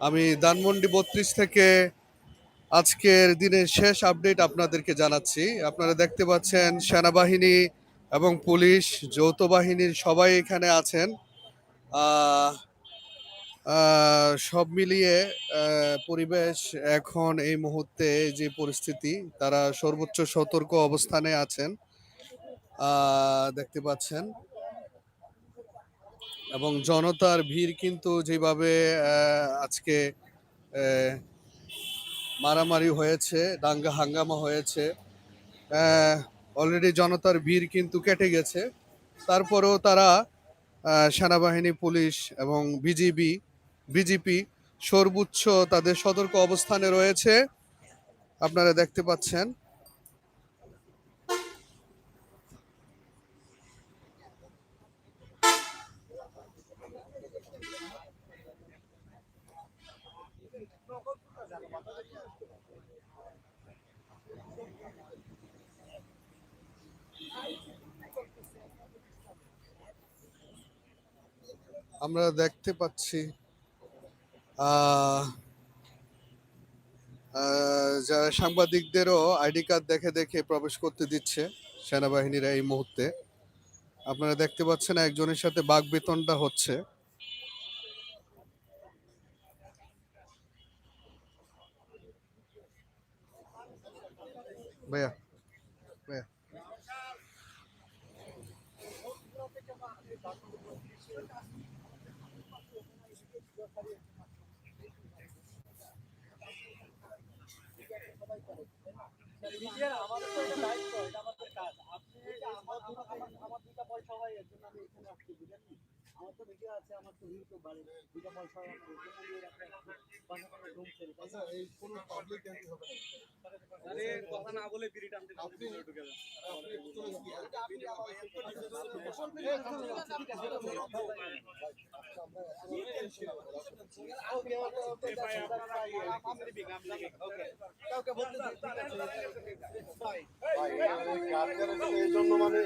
আমি ধানমন্ডি বত্রিশ থেকে আজকের দিনের শেষ আপডেট আপনাদেরকে জানাচ্ছি। আপনারা দেখতে পাচ্ছেন সেনাবাহিনী এবং পুলিশ, যৌথ বাহিনীর সবাই এখানে আছেন। সব মিলিয়ে পরিবেশ এখন এই মুহূর্তে যে পরিস্থিতি, তারা সর্বোচ্চ সতর্ক অবস্থানে আছেন। দেখতে পাচ্ছেন। এবং জনতার ভিড় কিন্তু যেভাবে আজকে মারামারি হয়েছে, দাঙ্গা হাঙ্গামা হয়েছে অলরেডি জনতার ভিড় কিন্তু কেটে গেছে। তারপরেও তারা সেনাবাহিনী, পুলিশ এবং বিজিবি, বিজেপি সর্বোচ্চ তাদের সতর্ক অবস্থানে রয়েছে। আপনারা দেখতে পাচ্ছেন আমরা দেখতে পাচ্ছি যারা সাংবাদিকদেরও আইডি কার্ড দেখে দেখে প্রবেশ করতে দিচ্ছে সেনাবাহিনীরা এই মুহূর্তে। আপনারা দেখতে পাচ্ছেন একজনের সাথে বাঘ বেতনটা হচ্ছে। ভাইয়া মিডিয়ার আমাদের তো এটা দায়িত্ব এটা আমাদের কাজ আপনি এটা আমার দুটো পয়সা হয় এর জন্য আমি এখানে আসছি বুঝেননি আমার তো মিডিয়া আছে আমার তো ইউটিউব বাড়ি দুটো পয়সা হয় আমার এর জন্য আমি এর একটা বাসা করে রুম ছেড়ে আচ্ছা এই কোন পাবলিক এন্ট্রি হবে আরে কথা না বলে বিড়ি টানতে আপনি ঢুকে যান মানে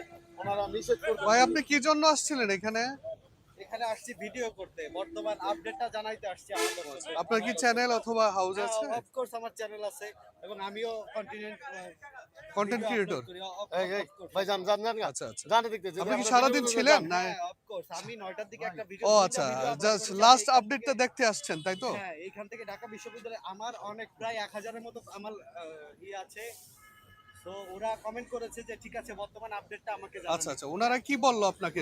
ভাই আপনি কি জন্য আসছিলেন এখানে এখানে আসছি ভিডিও করতে। বর্তমান আপডেটটা জানাইতে আসছি আমাদের আপনার কি চ্যানেল অথবা হাউস আছে? অফকোর্স আমার চ্যানেল আছে এবং আমিও কন্টিনিউন্ট কন্টেন্ট ক্রিয়েটর এই এই ভাই যান যান যান আচ্ছা আচ্ছা। জানে দেখতে আপনি কি সারাদিন ছিলেন? না অফকোর্স আমি 9টার দিকে একটা ভিডিও ও আচ্ছা জাস্ট লাস্ট আপডেটটা দেখতে আসছেন তাই তো? হ্যাঁ এইখান থেকে ঢাকা বিশ্ববিদ্যালয়ে আমার অনেক প্রায় এক হাজারের মতো আমার ই আছে। তো ওরা কমেন্ট করেছে যে ঠিক আছে বর্তমান আপডেটটা আমাকে আচ্ছা আচ্ছা ওনারা কি বলল আপনাকে?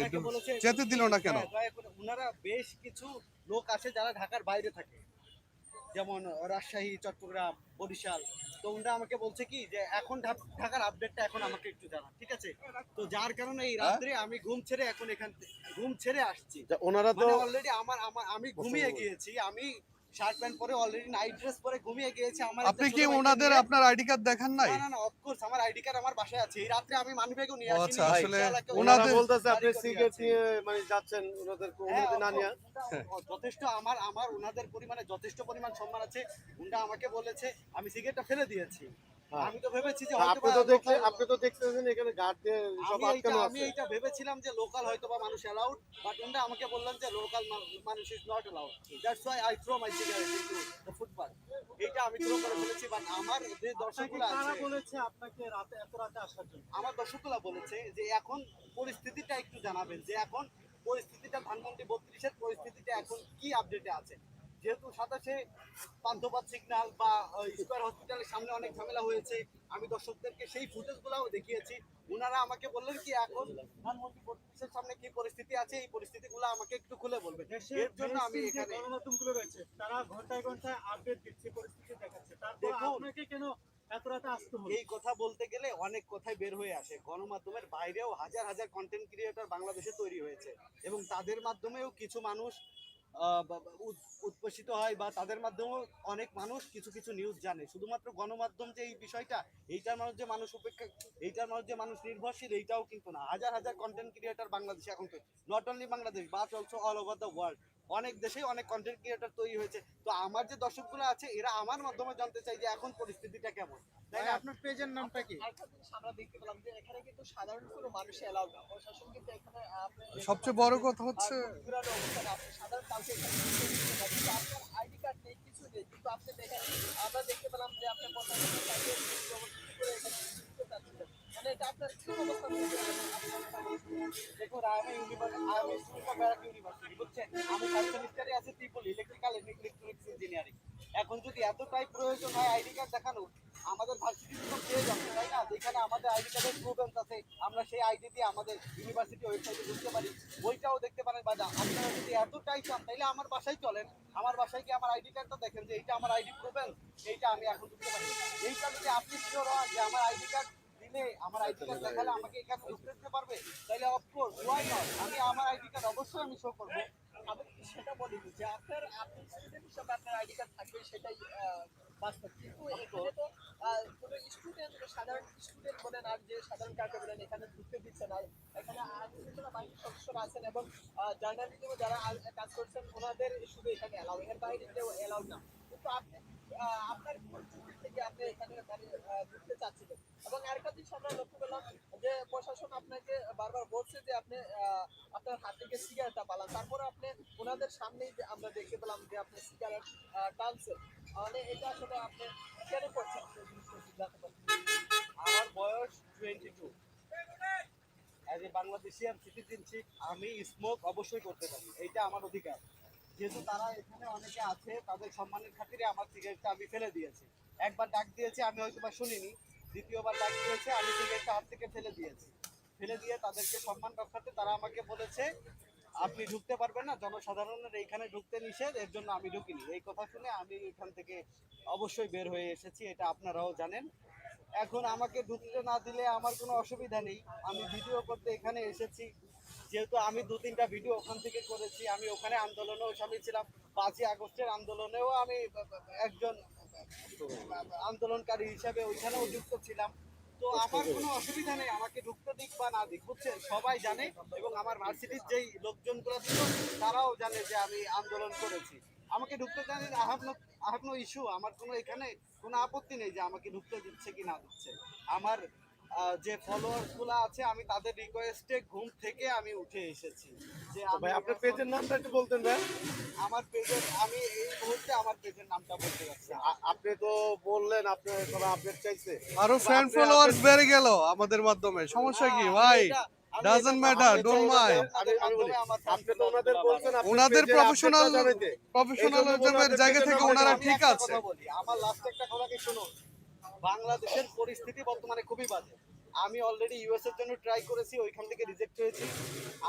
যেতে দিল না কেন? হ্যাঁ, দয়া করে ওনারা বেশ কিছু লোক আছে যারা ঢাকার বাইরে থাকে। যেমন রাজশাহী চট্টগ্রাম বরিশাল। তো ওনারা আমাকে বলছে কি যে এখন ঢাকার আপডেটটা এখন আমাকে একটু ঠিক আছে? তো যার কারণে এই রাত্রে আমি ঘুম ছেড়ে এখন এখান ঘুম ছেড়ে আসছি। ওনারা তো মানে অলরেডি আমার আমার আমি ঘুমিয়ে গিয়েছি আমি শার্ট প্যান্ট পরে অলরেডি নাইট ড্রেস পরে ঘুমিয়ে গিয়েছে আমার আপনি কি ওনাদের আপনার আইডি কার্ড দেখান নাই? না না অফকোর্স আমার আইডি কার্ড আমার বাসায় আছে। এই রাত্রে আমি মানি ব্যাগও নিয়ে ও আসিনি। আচ্ছা, আসলে ওনাদের- বলতেছে আপনি বাড়ি সিগারেট নিয়ে মানে যাচ্ছেন ওনাদের হ্যাঁ, অনুমতি না নিয়ে যথেষ্ট আমার আমার ওনাদের পরিমাণে যথেষ্ট পরিমাণ সম্মান আছে। উনটা আমাকে বলেছে আমি সিগারেটটা ফেলে দিয়েছি। আমি তো ভেবেছি যে আপনি তো বা আপনি তো দেখতেছেন এখানে গার্ড দিয়ে সব আমি এইটা আমি আছে। ভেবেছিলাম যে লোকাল হয়তো বা মানুষ অ্যালাউড বাট উনটা আমাকে বললেন যে লোকাল মানুষ is not allowed that's why I throw my cigarette into the footpath এইটা আমি থ্রো করে ফেলেছি বাট আমার যে দর্শকগুলো আছে বলেছে আপনাকে রাতে এত রাতে আসার জন্য? আমার দর্শকগুলা বলেছে যে এখন পরিস্থিতিটা একটু জানাবেন যে এখন পরিস্থিতিটা ধানমন্ডি বত্রিশের পরিস্থিতিটা এখন কি আপডেটে আছে? যেহেতু সাতাশে পান্থপাত সিগন্যাল বা স্কোয়ার হসপিটালের সামনে অনেক ঝামেলা হয়েছে আমি দর্শকদেরকে সেই ফুটেজগুলোও দেখিয়েছি। ওনারা আমাকে বললেন কি এখন ধানমন্ডি বত্রিশের সামনে কি পরিস্থিতি আছে এই পরিস্থিতিগুলো আমাকে একটু খুলে বলবেন। এর জন্য আমি এখানে গণমাধ্যমগুলো রয়েছে তারা ঘন্টায় ঘন্টায় আপডেট দিচ্ছে পরিস্থিতি দেখাচ্ছে। তারপর আপনাকে কেন এই কথা বলতে গেলে অনেক কথাই বের হয়ে আসে। গণমাধ্যমের বাইরেও হাজার হাজার কন্টেন্ট ক্রিয়েটর বাংলাদেশে তৈরি হয়েছে এবং তাদের মাধ্যমেও কিছু মানুষ উৎপোষিত হয় বা তাদের মাধ্যমেও অনেক মানুষ কিছু কিছু নিউজ জানে। শুধুমাত্র গণমাধ্যম যে এই বিষয়টা, এইটার মানুষ যে মানুষ উপেক্ষা, এইটার মানুষ যে মানুষ নির্ভরশীল, এইটাও কিন্তু না। হাজার হাজার কন্টেন্ট ক্রিয়েটার বাংলাদেশে এখন not only Bangladesh but also all over the world অনেক দেশেই অনেক কন্টেন্ট ক্রিয়েটার তৈরি হয়েছে। তো আমার যে দর্শকগুলো আছে, এরা আমার মাধ্যমে জানতে চাই যে এখন পরিস্থিতিটা কেমন। আপনার নামটা কি? আমরা দেখতে পেলাম যে এখানে কিন্তু সাধারণ কোনো মানুষ কিন্তু এখানে সবচেয়ে বড় কথা হচ্ছে মানে এটা আপনার অবস্থা। দেখুন বুঝছেন? ইলেকট্রনিক্স ইঞ্জিনিয়ারিং এখন যদি এতটাই প্রয়োজন হয় আইডি কার্ড দেখানো আমাদের ভার্সিটি পেয়ে যাচ্ছে, তাই না? যেখানে আমাদের আইডি কার্ডের প্রুফেন্স আছে, আমরা সেই আইডি দিয়ে আমাদের ইউনিভার্সিটি ওয়েবসাইটে ঢুকতে পারি। বইটাও দেখতে পারেন বা। আপনারা যদি এতটাই চান তাহলে আমার বাসায় চলেন। আমার বাসায় কি আমার আইডি কার্ডটা দেখেন যে এইটা আমার আইডি প্রুফেন্স এইটা আমি এখন ঢুকতে পারি। এইটা যদি আপনি শিওর হন যে আমার আইডি কার্ড দিলে আমার আইডি কার্ড দেখালে আমাকে এখানে ঢুকতে পারবে তাহলে অফকোর্স আমি আমার আইডি কার্ড অবশ্যই আমি শো করব। আমি সেটা বলিনি যে আপনার আপনি আপনার আইডি কার্ড থাকবে, সেটাই বাস্তব। কিন্তু এখানে তো কোনো স্টুডেন্ট সাধারণ স্টুডেন্ট বলেন আর যে সাধারণ কাউকে বলেন, এখানে ঢুকতে দিচ্ছে না। এখানে শৃঙ্খলা বাহিনীর সদস্যরা আছেন এবং জার্নালিজমে যারা কাজ করছেন, ওনাদের শুধু এখানে এলাও এর বাইরে কেউ এলাও না। কিন্তু আপনি এটা বয়স টু অ্যাজ এ আমি স্মোক অবশ্যই করতে পারি। এইটা আমার অধিকার। যেহেতু তারা এখানে অনেকে আছে, তাদের সম্মানের খাতিরে আমার সিগারেটটা আমি ফেলে দিয়েছি। একবার ডাক দিয়েছে, আমি হয়তো বা শুনিনি। দ্বিতীয়বার ডাক দিয়েছে, আমি সিগারেটটা হাত থেকে ফেলে দিয়েছি। ফেলে দিয়ে তাদেরকে সম্মান রক্ষার্থে তারা আমাকে বলেছে, আপনি ঢুকতে পারবেন না, জনসাধারণের এইখানে ঢুকতে নিষেধ, এর জন্য আমি ঢুকিনি। এই কথা শুনে আমি এখান থেকে অবশ্যই বের হয়ে এসেছি, এটা আপনারাও জানেন। এখন আমাকে ঢুকতে না দিলে আমার কোনো অসুবিধা নেই। আমি ভিডিও করতে এখানে এসেছি। যেহেতু আমি দু তিনটা ভিডিও ওখান থেকে করেছি, আমি ওখানে আন্দোলনেও সামিল ছিলাম। পাঁচই আগস্টের আন্দোলনেও আমি একজন আন্দোলনকারী হিসাবে ওইখানেও যুক্ত ছিলাম। তো আমার কোনো অসুবিধা নেই, আমাকে ঢুকতে দিক বা না দিক, বুঝছেন? সবাই জানে এবং আমার ভার্সিটির যেই লোকজনগুলো ছিল, তারাও জানে যে আমি আন্দোলন করেছি। আমাকে ঢুকতে জানি হ্যাভ নো নো ইস্যু আমার কোনো এখানে কোনো আপত্তি নেই যে আমাকে ঢুকতে দিচ্ছে কি না দিচ্ছে। আমার যে ফলোয়ার্সগুলো আছে আমি তাদের রিকোয়েস্টে ঘুম থেকে আমি উঠে এসেছি। যে ভাই আপনার পেজের নামটা একটু বলতেন ভাই। আমার পেজের আমি এই মুহূর্তে আমার পেজের নামটা বলতে যাচ্ছি। আপনি তো বললেন আপনি সবাই আপডেট চাইছে। আরও ফ্যান ফলোয়ার্স বেড়ে গেল আমাদের মাধ্যমে। সমস্যা কি ভাই? আমি বলি মাধ্যমে আমার আপনি তো ওনাদের বলছেন আপনি ওনাদের প্রফেশনাল আপডেটটা জায়গা থেকে ওনারা ঠিক আছে। আমার লাস্ট একটা কথা কি শুনুন? বাংলাদেশের পরিস্থিতি বর্তমানে খুবই বাজে। আমি অলরেডি ইউএস এর জন্য ট্রাই করেছি ওইখান থেকে রিজেক্ট হয়েছি।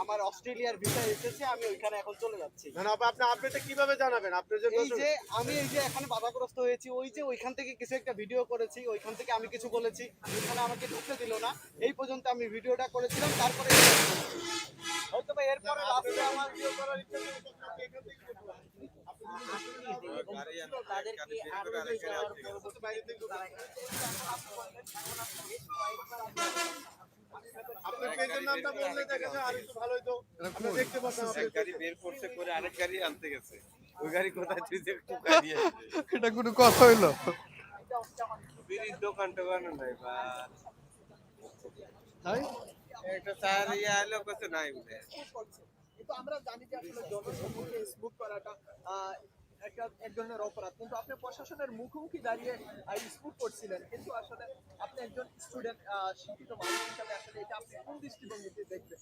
আমার অস্ট্রেলিয়ার ভিসা এসেছে আমি ওইখানে এখন চলে যাচ্ছি। আপনি আপডেটটা কীভাবে জানাবেন? আপনি যে এই যে আমি এই যে এখানে বাধাগ্রস্ত হয়েছি ওই যে ওইখান থেকে কিছু একটা ভিডিও করেছি ওইখান থেকে আমি কিছু বলেছি ওইখানে আমাকে ঢুকতে দিল না। এই পর্যন্ত আমি ভিডিওটা করেছিলাম তারপরে হয়তো বা এরপরে লাস্টে আমার ভিডিও করার ইচ্ছা আপনার পেজের নামটা বললে দেখা যায় আর একটু ভালো হতো আমরা দেখতে পারতাম আপনার গাড়ি বের করছে করে আরেক গাড়ি আনতে গেছে ওই গাড়ি কোথায় তুই যে টোকা দিয়ে এটা কোনো কথা হইল? বিড়ির দোকান টোকান নাই বা তাই একটা চার ইয়া এলো কত নাই কিন্তু আমরা জানি যে আসলে করাটা একটা এক ধরনের অপরাধ। কিন্তু আপনি প্রশাসনের মুখোমুখি দাঁড়িয়ে করছিলেন। কিন্তু আসলে আপনি একজন স্টুডেন্ট শিক্ষিত মানুষ হিসাবে আসলে এটা আপনি কোন দৃষ্টিভঙ্গিতে দেখবেন?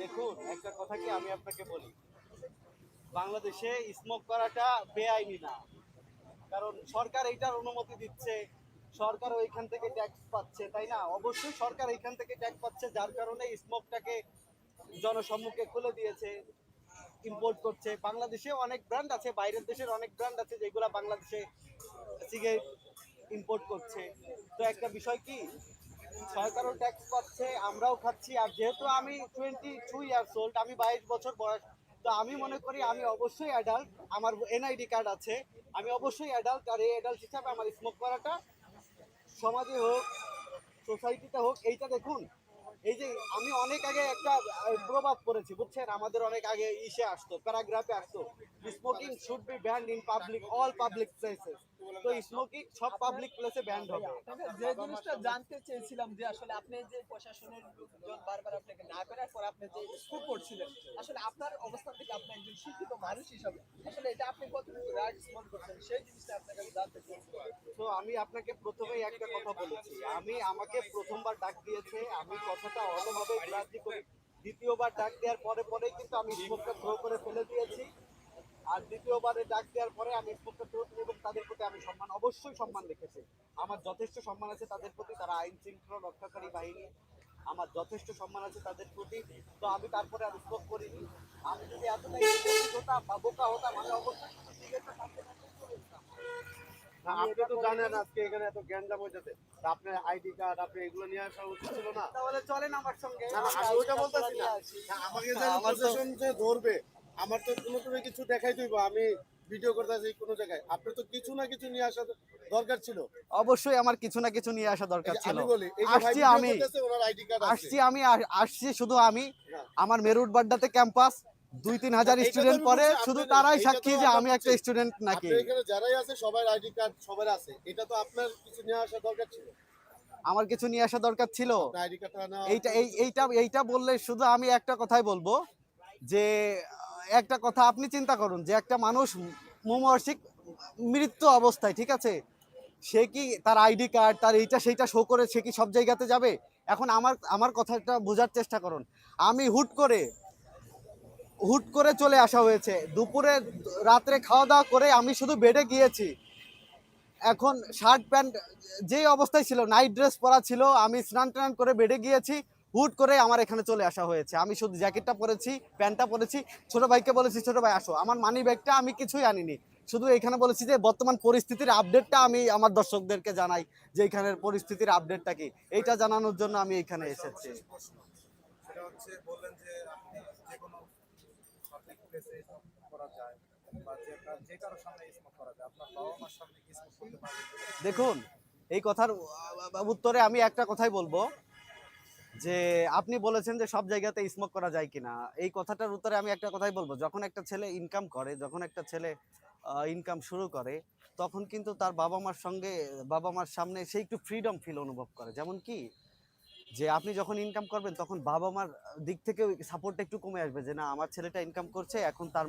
দেখুন, একটা কথা কি আমি আপনাকে বলি? বাংলাদেশে স্মোক করাটা বেআইনি না। কারণ সরকার এইটার অনুমতি দিচ্ছে। সরকার ওইখান থেকে ট্যাক্স পাচ্ছে, তাই না? অবশ্যই সরকার এইখান থেকে ট্যাক্স পাচ্ছে, যার কারণে স্মোকটাকে জনসম্মুখে খুলে দিয়েছে ইম্পোর্ট করছে। বাংলাদেশে অনেক ব্র্যান্ড আছে, বাইরের দেশের অনেক ব্র্যান্ড আছে যেগুলো বাংলাদেশে সিগারেট ইম্পোর্ট করছে। তো একটা বিষয় কি সরকারও ট্যাক্স পাচ্ছে, আমরাও খাচ্ছি, আর যেহেতু আমি টোয়েন্টি টু ইয়ার্স ওল্ড আমি বাইশ বছর বয়স, তো আমি মনে করি আমি অবশ্যই অ্যাডাল্ট আমার এনআইডি কার্ড আছে। আমি অবশ্যই অ্যাডাল্ট আর এই অ্যাডাল্ট হিসাবে আমার স্মোক করাটা সমাজে হোক সোসাইটিতে হোক, এইটা দেখুন। এই যে আমি অনেক আগে একটা প্রভাব পড়েছি, বুঝছেন? আমাদের অনেক আগে ইসে আসতো, প্যারাগ্রাফে আসতো smoking should be banned in public all public places তো স্মোকিং সব পাবলিক প্লেসে ব্যান্ড হবে। যে জিনিসটা জানতে চেয়েছিলাম যে আসলে আপনি যে প্রশাসনের লোকজন বারবার আপনাকে না করার পর আপনি যে করছিলেন আসলে আপনার অবস্থান থেকে আপনি একজন শিক্ষিত মানুষ হিসাবে আসলে এটা আপনি কতটুকু মনে করছেন সেই জিনিসটা জানতে চাই তো তো আমি আপনাকে প্রথমেই একটা কথা বলেছি। আমি আমাকে প্রথমবার ডাক দিয়েছে আমি কথাটা অন্যভাবে গ্রাহ্য করি। দ্বিতীয়বার ডাক দেওয়ার পরে পরে কিন্তু আমি স্মোকটা থ্রো করে ফেলে দিয়েছি। আর দ্বিতীয়বারে ডাক দেওয়ার পরে আমি এবং তাদের প্রতি আমি সম্মান অবশ্যই সম্মান রেখেছি। আমার যথেষ্ট সম্মান আছে তাদের প্রতি তারা আইন শৃঙ্খলা রক্ষাকারী বাহিনী। আমার যথেষ্ট সম্মান আছে তাদের প্রতি। তো আমি তারপরে আর স্মোক করিনি। আমি যদি এতটাই হতাম বা বোকা হতাম আমি অবশ্যই আপনি তো জানেন আজকে এখানে এত গ্যান্ডাম হইতেছে আপনার আইডি কার্ড আপনি এগুলো নিয়ে আসা উচিত ছিল না? তাহলে চলেন আমার সঙ্গে। না, না, আমি ওইটা বলতেছি না। না, আমাকে আমার যে ধরবে। আমার তো কোনো তুমি কিছু দেখাই দিব আমি ভিডিও করতেছি কোনো জায়গায়। আপনি তো কিছু না কিছু নিয়ে আসা দরকার ছিল। অবশ্যই আমার কিছু না কিছু নিয়ে আসা দরকার ছিল। আসছি আমি। আসছি আমি আসছি শুধু আমি। আমার মেরুট বাড্ডাতে ক্যাম্পাস দুই তিন হাজার স্টুডেন্ট বলছি, শুধু তারাই সাক্ষী যে আমি একটা স্টুডেন্ট নাকি। এখানে যারাই আছে সবার আইডি কার্ড সবার আছে। এটা তো আপনার কিছু নিয়ে আসা দরকার ছিল। আমার কিছু নিয়ে আসা দরকার ছিল। এইটা এই এইটা এইটা বললে শুধু আমি একটা কথাই বলব যে একটা কথা আপনি চিন্তা করুন যে একটা মানুষ মুমর্ষিক মৃত্যু অবস্থায়, ঠিক আছে? সে কি তার আইডি কার্ড, তার এইটা সেইটা শো করে সে কি সব জায়গাতে যাবে? এখন আমার আমার কথাটা বোঝার চেষ্টা করুন। আমি হুট করে হুট করে চলে আসা হয়েছে। দুপুরে রাত্রে খাওয়া দাওয়া করে আমি শুধু বেডে গিয়েছি। এখন শার্ট প্যান্ট যেই অবস্থায় ছিল নাইট ড্রেস পরা ছিল, আমি স্নান টান করে বেডে গিয়েছি। হুট করে আমার এখানে চলে আসা হয়েছে। আমি শুধু জ্যাকেটটা পরেছি প্যান্টটা পরেছি। ছোট ভাইকে বলেছি ছোট ভাই আসো। আমার মানি ব্যাগটা আমি কিছুই আনিনি। শুধু এখানে বলেছি যে বর্তমান পরিস্থিতির আপডেটটা আমি আমার দর্শকদেরকে জানাই যে এখানের পরিস্থিতির আপডেটটা কি? এইটা জানানোর জন্য আমি এখানে এসেছি। সেটা হচ্ছে বললেন যে আপনি যে কোনো পাবলিক প্লেসে করা যায় দেখুন এই কথার উত্তরে আমি একটা কথাই বলব। যে আপনি বলেছেন যে সব জায়গাতে স্মোক করা যায় কিনা। এই কথাটার উত্তরে আমি একটা কথাই বলব, যখন একটা ছেলে ইনকাম করে, যখন একটা ছেলে ইনকাম শুরু করে, তখন কিন্তু তার বাবা মার সঙ্গে বাবা মার সামনে সে একটু ফ্রিডম ফিল অনুভব করে। যেমন কি, যে আপনি যখন ইনকাম করবেন, তখন বাবা মার দিক থেকে সাপোর্টটা একটু কমে আসবে যে, না, আমার ছেলেটা ইনকাম করছে, এখন তার